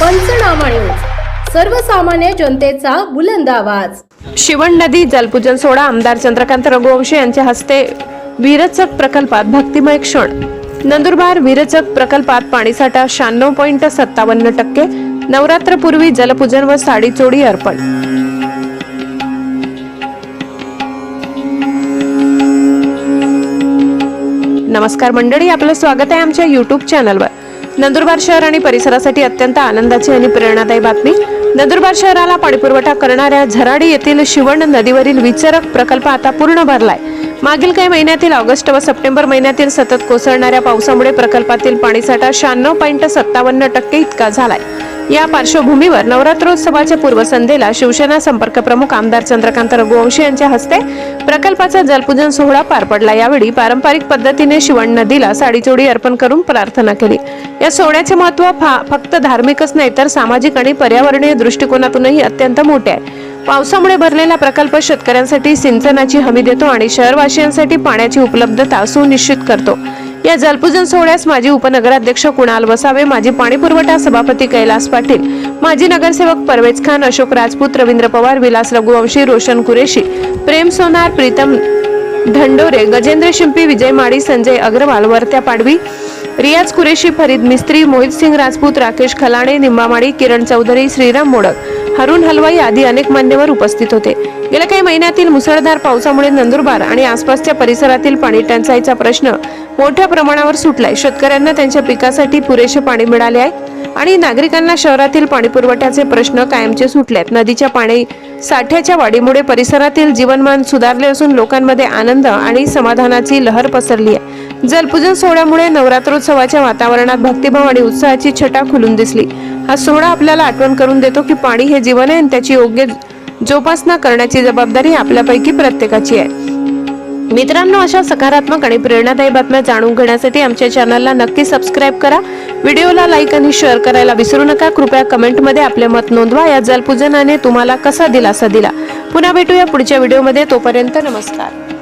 पंचनामा न्यूज. सर्वसामान्य जनतेचा बुलंद आवाज. शिवण नदी जलपूजन सोहळा आमदार चंद्रकांत रघुवंशी यांच्या हस्ते विरचक प्रकल्पात भक्तिमय क्षण. नंदुरबार विरचक प्रकल्पात पाणीसाठा शहाण्णव पॉईंट सत्तावन्न टक्के नवरात्रपूर्वी जलपूजन व साडी चोडी अर्पण. नमस्कार मंडळी आपलं स्वागत आहे आमच्या युट्यूब चॅनलवर नंदुरबार शहर आणि परिसरासाठी अत्यंत आनंदाची आणि प्रेरणादायी बातमी. नंदुरबार शहराला पाणीपुरवठा करणाऱ्या झराडी येथील शिवण नदीवरील विचरक प्रकल्प आता पूर्ण भरलाय. मागील काही महिन्यातील ऑगस्ट व सप्टेंबर महिन्यातील सतत कोसळणाऱ्या पावसामुळे प्रकल्पातील पाणीसाठा शहाण्णव पॉईंट सत्तावन्न टक्के इतका झालाय. या पार्श्वभूमीवर नवरात्रोत्सवाच्या पूर्वसंध्येला शिवसेना संपर्क प्रमुख आमदार चंद्रकांत रघुवंशी यांच्या हस्ते प्रकल्पाचा जलपूजन सोहळा पार पडला. यावेळी पारंपरिक पद्धतीने शिवण नदीला साडीचोडी अर्पण करून प्रार्थना केली. या सोहळ्याचे महत्त्व फा- फक्त धार्मिकच नाही तर सामाजिक आणि पर्यावरणीय दृष्टिकोनातूनही अत्यंत मोठे आहे. पावसामुळे भरलेला प्रकल्प शेतकऱ्यांसाठी सिंचनाची हमी देतो आणि शहरवासियांसाठी पाण्याची उपलब्धता सुनिश्चित करतो. या जलपूजन सोहळ्यास माजी उपनगराध्यक्ष कुणाल वसावे माजी पाणीपुरवठा सभापती कैलास पाटील माजी नगरसेवक परवेज खान अशोक राजपूत रवींद्र पवार विलास रघुवंशी रोशन कुरेशी प्रेम सोनार प्रीतम धंडोरे गजेंद्र शिंपी विजय माडी संजय अग्रवाल वरत्या पाडवी रियाज कुरेशी फरीद मिस्त्री मोहित सिंग राजपूत राकेश खलाणे निंबामाडी किरण चौधरी श्रीराम मोडक हरुण हलवाई आदी अनेक मान्यवर उपस्थित होते. गेल्या काही महिन्यातील मुसळधार पावसामुळे नंदुरबार आणि आसपासच्या परिसरातील पाणी टंचाईचा प्रश्न मोठ्या प्रमाणावर सुटलाय. शेतकऱ्यांना त्यांच्या पिकासाठी पुरेसे पाणी मिळाले आहे. आणि नागरिकांना शहरातील पाणी पुरवठ्याचे प्रश्न कायमचे सुटले आहेत नदीच्या पाणी साठ्याच्या वाढीमुळे परिसरातील जीवनमान सुधारले असून लोकांमध्ये आनंद आणि समाधानाची लहर पसरली आहे. जलपूजन सोहळ्यामुळे नवरात्रोत्सवाच्या वातावरणात भक्तिभाव आणि उत्साहाची छटा खुलून दिसली. हा सोहळा आपल्याला आठवण करून देतो की पाणी हे जीवन आहे आणि त्याची योग्य जोपासना करण्याची जबाबदारी आपल्यापैकी प्रत्येकाची आहे. मित्रांनो अशा सकारात्मक आणि प्रेरणादायी बातम्या जाणून घेण्यासाठी आमच्या चॅनलला नक्की सबस्क्राईब करा. व्हिडिओला लाईक आणि शेअर करायला विसरू नका. कृपया कमेंटमध्ये आपले मत नोंदवा. या जलपूजनाने तुम्हाला कसा दिलासा दिला? पुन्हा भेटूया पुढच्या व्हिडिओमध्ये तोपर्यंत नमस्कार.